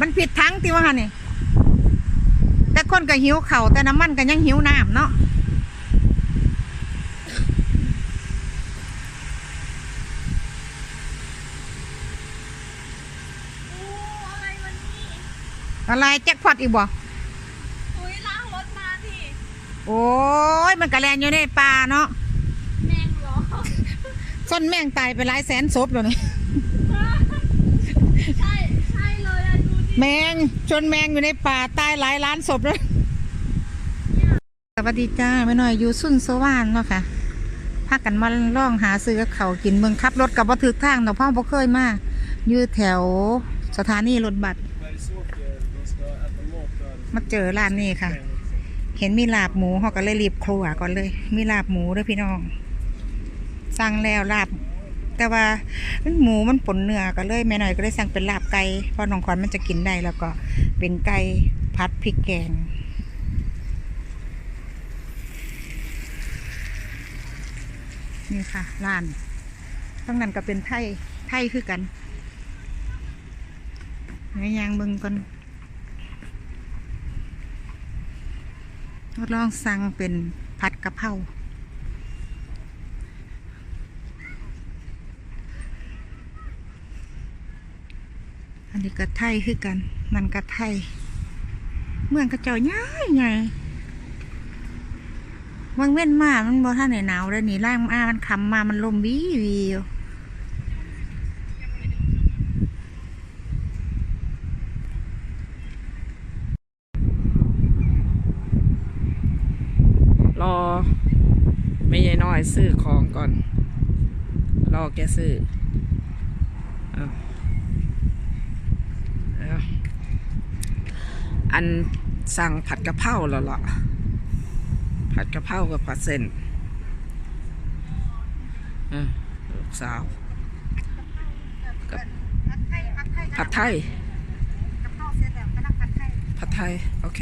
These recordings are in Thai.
มันผิดทั้งที่ว่านี่ แต่คนก็หิวเข่าวแต่น้ำมันก็ยังหิวน้ำเนาะโอ้อะไรวันนี้อะไรแจ็คพอตอีกบ่อุ้ยล้างรถมาที่โอ้ยมันกระแลนอยู่ในป่าเนาะ แมงเหรอส้นแม่งตายไปหลายแสนศพแล้วนี่ ใช่ใช่เลยอะดูดิ แมงชนแมงอยู่ในป่าตายหลายล้านศพแล้วสวัสดีจ้าไม่น้อยอยู่สุนสว่านเนาะค่ะพากันมาล่องหาซื้อเขาวกินเมืองขับรถกับบ่ถึกทางเนาะพ่อบ่เคยมาอยู่แถวสถานีรถบัสมาเจอร้านนี้ค่ะ เห็นมีลาบหมูเขาก็เลยรีบครัวก่อนเลย มีลาบหมูด้วยพี่น้อง สั่งแล้วลาบ แต่ว่าหมูมันปนเนื้อก็เลยแม่หน่อยก็เลยสั่งเป็นลาบไก่เพราะน้องขวัญมันจะกินได้แล้วก็เป็นไก่พัดพริกแกงนี่ค่ะร้านทั้งนั้นก็เป็นไทยไทยคือกันเนื้อยางบิงก่อนทดลองสั่งเป็นผัดกะเพราันนี้ก็ไทยคือกัน มันก็ไทย เมืองกระเจ้าใหญ่ใหญ่วังเว้นมา มันบ่ท่านไหนหนาวเลยนี่ร่างมามันคำมา มันลมวีวีรอไม่ยายน้อยซื้อของก่อน รอแกซื้อเอาเอา อันสั่งผัดกะเพราแล้วล่ะ ผัดกะเพรากับผัดเส้นเออลูกสาวผัดไทยผัดไทยผัดไทยกะเพราเสร็จแล้วก็นักผัดไทย ผัดไทย โอเค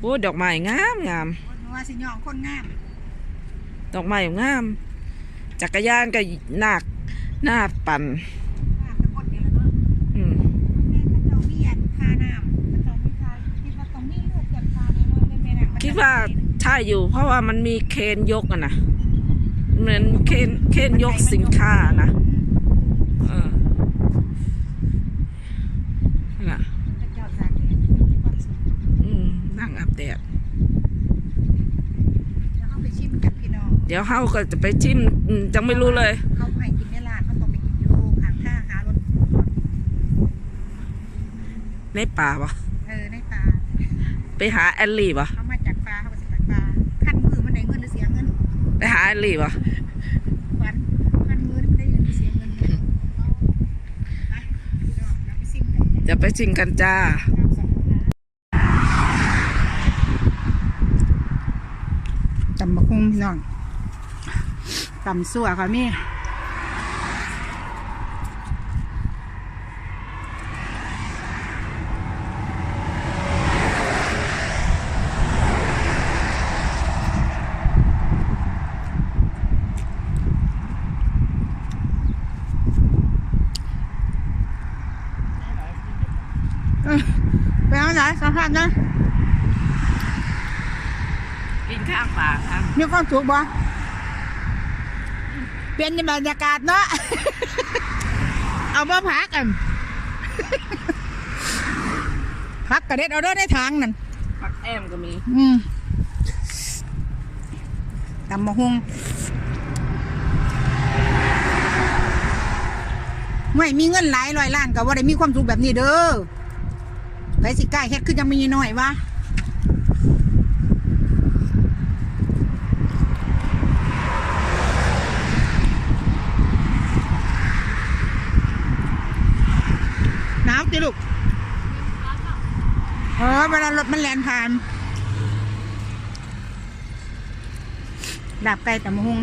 โอ้ยดอกไม้งามงามว่าสิยองคนงาม ดอกไม้งาม จักรยานก็หนักหน้าปั่น ว่าใช่อยู่ เพราะว่ามันมีเคนยกอะนะเหมือนเคนเคนยกสินค้านะเออน่ะข้าเจ้าสากแดดมีความสุขอืมนั่งอาบแดดแล้วเอาไปชิมกับพี่น้องเดี๋ยวเฮาก็จะไปชิมอืมจังไม่รู้เลยเขาให้กินในร้านเขาต้องไปกินอยู่ข้างทางหารถในป่าปะเออในป่าไปหาแอลลี่ปะ ไปหาลลี่ะขวัญขั้นมือนี่มันได้เงินเสียเงินจะไปชิมกันจ้าตำบักหุ่งพี่น้องตำสั่วค่ะมี่ไป เอาไหนสัมภาษณ์นะกินข้างป่าครับมีความสุขบ่เป็นบรรยากาศเนาะ เอามาพักกันพักกระเด็ดเอาเด้อในทางนั่นผักแอมก็มี อืมตำมะฮุงไม่มีเงินหลายร้อยล้านก็ว่าได้มีความสุขแบบนี้เด้อ ไปสิใกล้เฮ็ดคือยังมีหน้อยวะหนาวจิลูกเออเวลารถมันแลนผ่านดาบไก่แต่มะฮง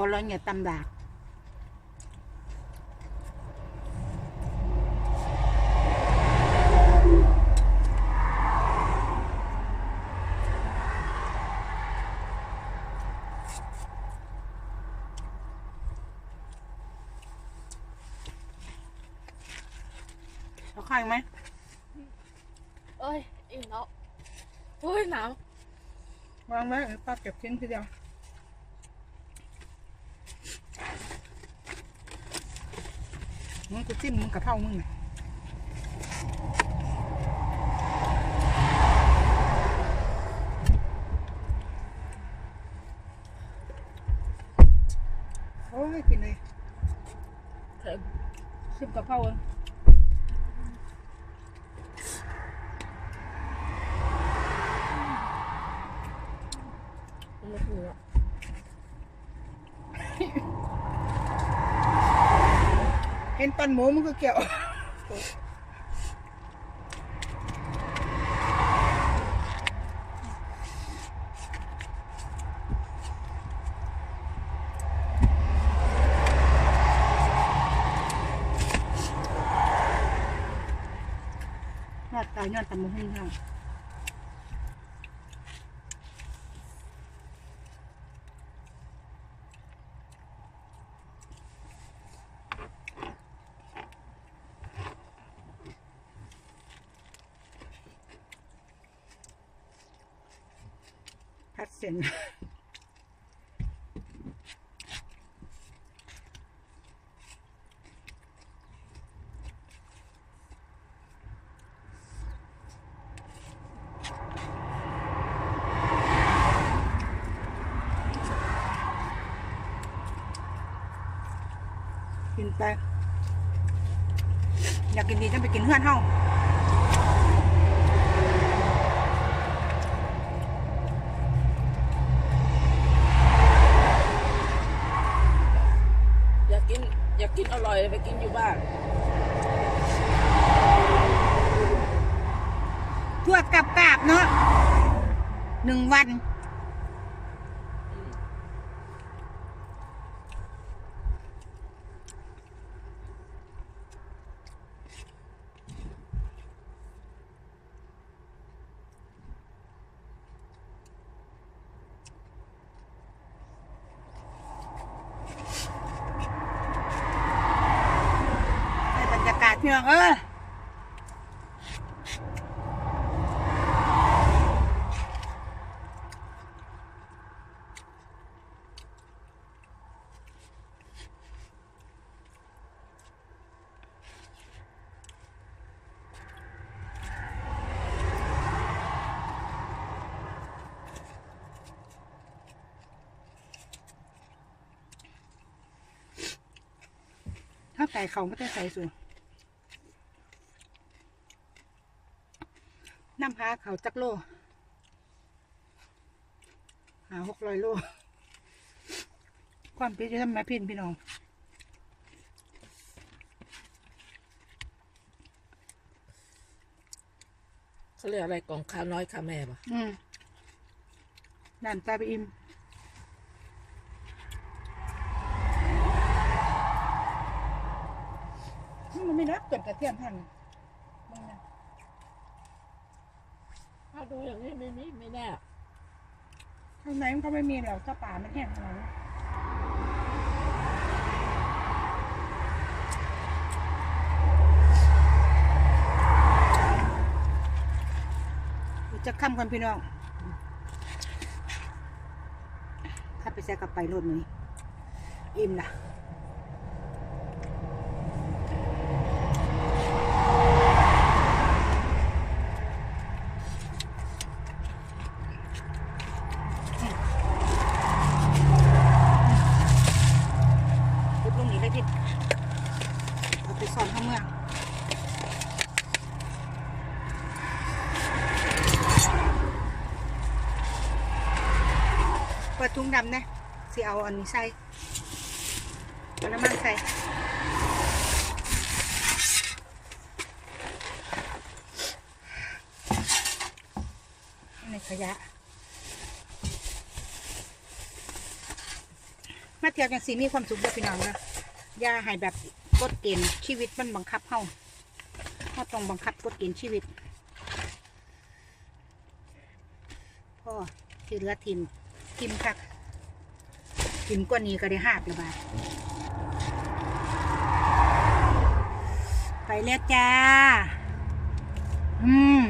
Kolonie tam dát. Có khai không em? Ơi, im đó. Ôi, nào. Vâng đấy, ta kẹp trên cái gì มเอ้ยอิ่มแล้วโอ้ยหนาววางไว้เออป้าเก็บชิ้นทีเดียวมึงกูจิ้มมึงกะเพรามึงน่ะโอ้ยกินเลยเค็มชิมกะเพราเองไม่ถูกอะ เห็นปันหมูมันก็เกี่ยวยอดตายย อดตำมุหุ่นค่ะพัดเส้นกินไปอยากกินดีจะไปกินเพื่อนเฮาอยากกิน อยา กินอร่อยไปกินอยู่บ้านทั่วกับกาบเนาะหนึ่งวัน ให้บรรยากาศ พี่น้องเออถ้าไก่เขาไม่ได้ใส่สูน้ำพาเขาจักโลหาหกร้อยโล ความพิจารณาพี่พี่น้องเขาเรียกอะไรกล่องข้าวน้อยข้าวแม่ปะอืมด่านตาไปอิมนี่มันไม่นับเกินกระเทียมท่านมึงนะ ถ้าดูอย่างนี้ไม่มีไม่แน่ข้างในมันก็ไม่มีแล้วถ้าป่ามันแห้งขนาดนี้จะค้ำกันพี่น้องถ้าไปแซ่กับไปรถมือนี้อิ่มละพุดลงนี้เลยพี่เอาไปซ่อนข้างเมืองเปิ ดำนะสิเอาอันนี้ใส่เอาน้ำมันใส่ในขยะ มาเที่ยวกันสิมีความสุขด้อพี่น้องนะอย่าให้แบบกฎเกณฑ์ชีวิตมันบังคับเฮาเฮาต้องบังคับกฎเกณฑ์ชีวิตพ่อที่เหลือทิมทิมคัก กินกว่านี้ก็ได้หักละบาทไปแล้วจ้า อืม